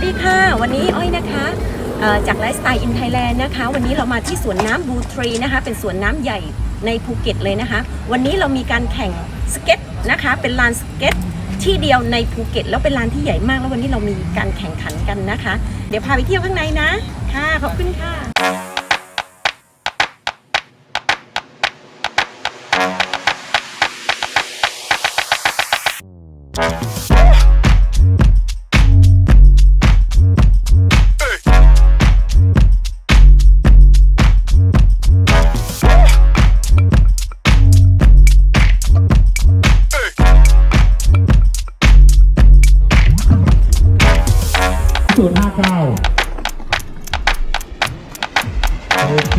วัสดีค่ะ วันนี้อ้อยนะคะจากไลฟ์สไตล์อินไทยแลนด์นะคะ วันนี้เรามาที่สวนน้ำบูทรีนะคะ เป็นสวนน้ำใหญ่ในภูเก็ตเลยนะคะ วันนี้เรามีการแข่งสเก็ตนะคะ เป็นลานสเก็ตที่เดียวในภูเก็ตแล้วเป็นลานที่ใหญ่มากแล้ววันนี้เรามีการแข่งขันกันนะคะ เดี๋ยวพาไปเที่ยวข้างในนะ ค่ะ ขอบคุณค่ะ ศูนย์ห้าเก้าโอเค